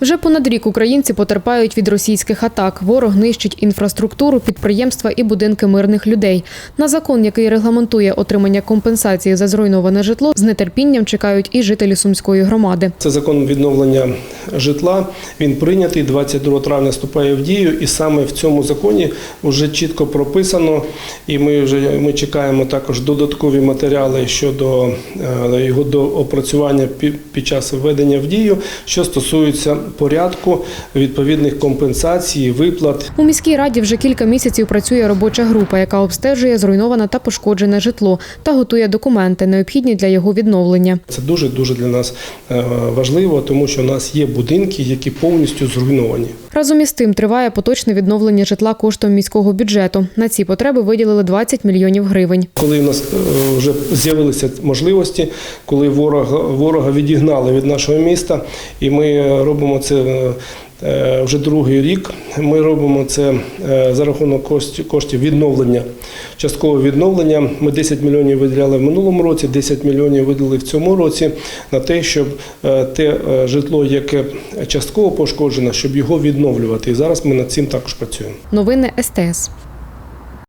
Вже понад рік українці потерпають від російських атак. Ворог нищить інфраструктуру, підприємства і будинки мирних людей. На закон, який регламентує отримання компенсації за зруйноване житло, з нетерпінням чекають і жителі сумської громади. Це закон відновлення житла. Він прийнятий 22 травня вступає в дію, і саме в цьому законі вже чітко прописано. І ми вже ми чекаємо також додаткові матеріали щодо е, його доопрацювання пі- під час введення в дію, що стосується порядку відповідних компенсацій, виплат У міській раді вже кілька місяців працює робоча група, яка обстежує зруйноване та пошкоджене житло та готує документи, необхідні для його відновлення. Це дуже дуже для нас е, важливо, тому що у нас є будинки, які повністю зруйновані. Разом із тим триває поточне відновлення житла коштом міського бюджету. На ці потреби виділили 20 мільйонів гривень. Коли в нас е, вже з'явилися можливості, коли ворога, ворога відігнали від нашого міста, і ми е, робимо це е, вже другий рік. Ми робимо це е, за рахунок коштів- відновлення, часткового відновлення. Ми 10 мільйонів виділяли в минулому році, 10 мільйонів виділили в цьому році на те, щоб е, те е, житло, яке частково пошкоджено, щоб його відновлювати. І зараз ми над цим також працюємо. Новини СТС.